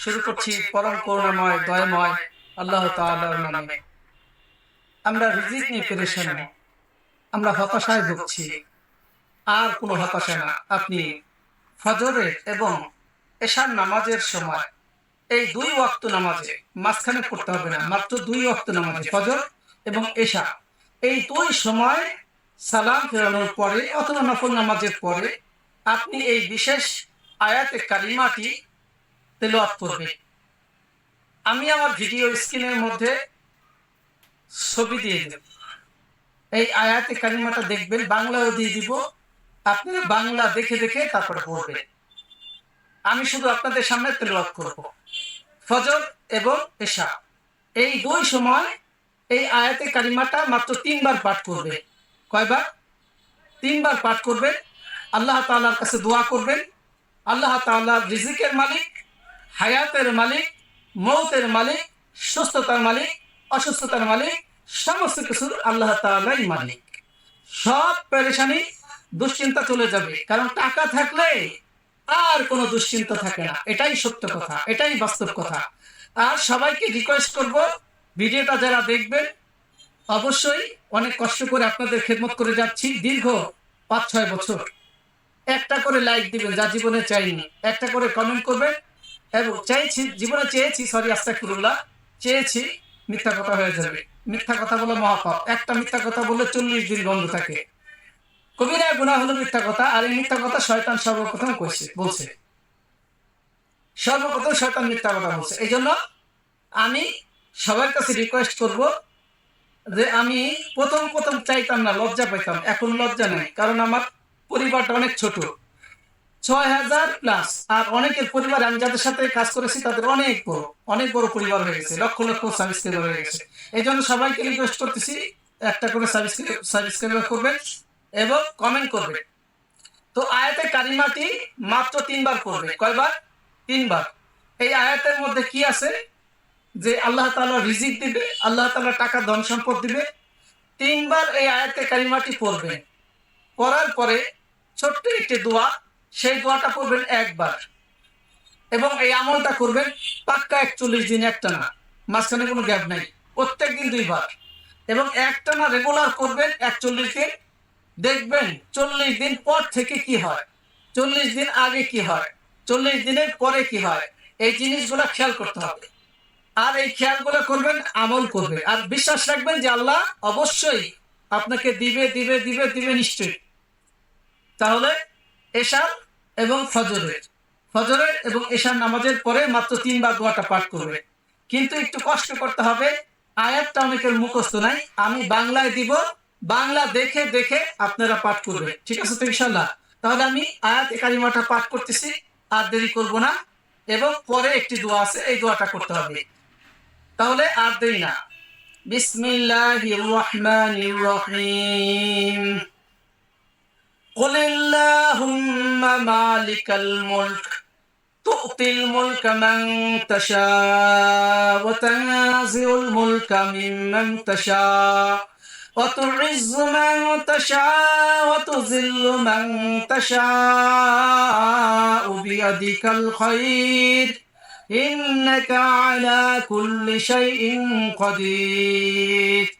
শুরু করছি পরম করুণাময় দয়াময় আল্লাহ তাআলার নামে। আমরা রিজিক নিয়ে পেরেশান। আমরা হতাশায় ভুগছি। আর কোনো হতাশা না। আপনি ফজরের এবং এশার নামাজের সময় এই দুই ওয়াক্ত নামাজে মাঝখানে পড়তে হবে না। মাত্র দুই ওয়াক্ত নামাজে ফজর এবং এশা। এই দুই সময় সালাম ফেরানোর পরে অথবা নফল নামাজের পরে আপনি এই বিশেষ আয়াতে কালিমাটি তেলাওয়াত করবেন আমি আমার ভিডিও স্ক্রিনের মধ্যে ছবি দিয়ে দেব। এই আয়াতে কালিমাটা দেখবেন বাংলাও দিয়ে দিব। আপনারা বাংলা দেখে দেখে তারপরে পড়বেন। আমি শুধু আপনাদের সামনে তেলাওয়াত করব। ফজর এবং এশা। এই দুই সময় এই আয়াতে কালিমাটা মাত্র তিনবার পাঠ করবে কয়বার? তিনবার পাঠ করবেন। আল্লাহ তাআলার কাছে দোয়া করবেন। আল্লাহ তাআলা রিজিকের মালিক হায়াতের মালিক, মৌতের মালিক, সুস্থতার মালিক, অসুস্থতার মালিক, সমস্ত কিছুর আল্লাহ তাআলাই মালিক। সব পেরেশানি দুশ্চিন্তা চলে যাবে, কারণ টাকা থাকলে আর কোনো দুশ্চিন্তা থাকে না। এটাই সত্য কথা, এটাই বাস্তব কথা। আর সবাইকে রিকোয়েস্ট করব, ভিডিওটা যারা দেখবেন, অবশ্যই অনেক কষ্ট করে আপনাদের খেদমত করে যাচ্ছি। দীর্ঘ পাঁচ ছয় বছর। একটা করে লাইক দিবেন, যা জীবনে চাইনি। একটা করে কমেন্ট করবেন এবং চাইছি জীবনে চেয়েছি সরি আস্তাকুরুল্লাহ চেয়েছি, মিথ্যা কথা হয়ে যাবে। মিথ্যা কথা বলে মহাপাপ। একটা মিথ্যা কথা বললে চল্লিশ দিন বন্ধ থাকে। কবিরা গুণা হলো মিথ্যা কথা, আর এই মিথ্যা কথা শয়তান সর্বপ্রথম কইছে, বলছে। সর্বপ্রথম শয়তান মিথ্যা কথা বলছে। এই জন্য আমি সবার কাছে রিকোয়েস্ট করব যে আমি প্রথম প্রথম চাইতাম না, লজ্জা পাইতাম। এখন লজ্জা নেই, কারণ আমার পরিবারটা অনেক ছোট। ছয় হাজার প্লাস আর অনেকের পরিবার, আমি যাদের সাথে কাজ করেছি, তাদের অনেক বড় অনেক বড় পরিবার হয়ে গেছে, লক্ষ লক্ষ সাবস্ক্রাইবার হয়ে গেছে। এই জন্য সবাইকে রিকোয়েস্ট করতেছি, একটা করে সাবস্ক্রাইবার করবেন এবং কমেন্ট করবে তো আয়াতের কারিমাটি মাত্র তিনবার করবে কয়বার? তিনবার। এই আয়াতের মধ্যে কি আছে? যে আল্লাহ তাআলা রিজিক দিবে, আল্লাহ তাআলা টাকা ধন সম্পদ দিবে। তিনবার এই আয়াতে কারিমাটি পড়বেন। পড়ার পরে ছোট্ট একটি দোয়া সেই দোয়াটা পড়বেন একবার। এবং এই আমলটা করবেন পাক্কা একচল্লিশ দিন, একটা না। মাঝখানে কোনো গ্যাপ নাই। প্রত্যেক দিন দুইবার। এবং একটা না রেগুলার করবেন একচল্লিশ দিন। দেখবেন চল্লিশ দিন পর থেকে কি হয়? চল্লিশ দিন আগে কি হয়? চল্লিশ দিনের পরে কি হয়? এই জিনিসগুলো খেয়াল করতে হবে। আর এই খেয়ালগুলো করবেন, আমল করবে আর বিশ্বাস রাখবেন যে আল্লাহ অবশ্যই আপনাকে দিবে দিবে দিবে দিবে নিশ্চয়ই। তাহলে এশার এবং ফজরের। ফজরের। এবং এশার নামাজের পরে মাত্র তিনবার দোয়াটা পাঠ করবে। কিন্তু একটু কষ্ট করতে হবে আয়াতটা অনেকের মুখস্থ নাই আমি বাংলায় দিব বাংলা দেখে দেখে আপনারা পাঠ করবে। ঠিক আছে তো ইনশাল্লাহ তাহলে আমি আয়াত কালিমাটা পাঠ করতেছি আর দেরি করব না এবং পরে একটি দোয়া আছে এই দোয়াটা করতে হবে। তাহলে আর দেরি না। বিসমিল্লাহির রহমানির রহিম। قل اللهم مالك الملك تؤتي الملك من تشاء وتنازع الملك ممن تشاء وتعز من تشاء وتذل من تشاء بيدك الخير إنك على كل شيء قدير.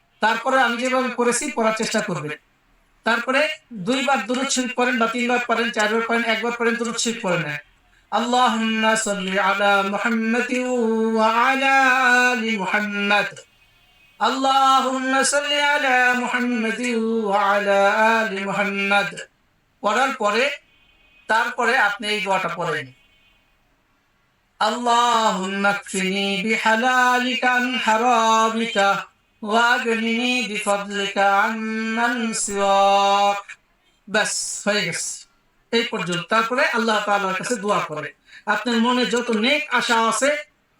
তারপরে আমি যেভাবে পড়েছি পড়ার চেষ্টা করবেন তারপরে দুইবার দুরুদ শরীফ পড়েন বা তিনবার পড়েন চারবার পড়েন একবার পড়েন দুরুদ শরীফ পড়েন اللهم صل على محمد وعلى آل محمد اللهم صل على محمد وعلى آل محمد পড়ার পরে তারপরে আপনি এই দোয়াটা পড়েন اللهم اكفني بحلالك عن حرامك ওয়াগনিনি বিফাদলিকা আম্মান سواك. بس হয়ে গেছে। এই পর্যন্ত। তারপরে আল্লাহ তাআলার কাছে দোয়া করে। আপনার মনে যত নেক আশা আছে,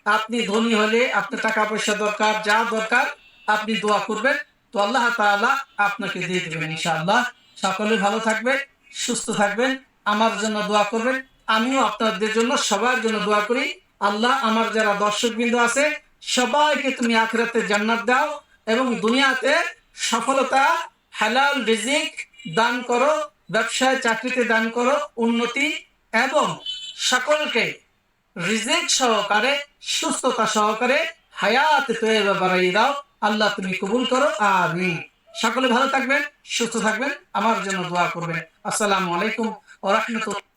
আপনি ধনী হলে আপনার টাকা পয়সা দরকার, যা দরকার, আপনি দোয়া করবেন। তো আল্লাহ তালা আপনাকে দিয়ে দেবেন ইনশাআল্লাহ। সকলে ভালো থাকবেন, সুস্থ থাকবেন, আমার জন্য দোয়া করবেন। আমিও আপনাদের জন্য, সবার জন্য দোয়া করি। আল্লাহ আমার যারা দর্শক বিন্দু আছে, সবাইকে তুমি আখরাতে জান্নাত দাও। এবং দুনিয়াতে সফলতা, হালাল রিজিক দান করো, ব্যবসায় চাকরিতে দান করো, উন্নতি এবং সকলকে রিজিক সহকারে, সুস্থতা সহকারে হায়াত তৈবা বাড়াই দাও। আল্লাহ তুমি কবুল করো। আমিন। সকলে ভালো থাকবেন, সুস্থ থাকবেন। আমার জন্য দোয়া করবেন। আসসালামু আলাইকুম ওয়া রাহমাতুল্লাহ।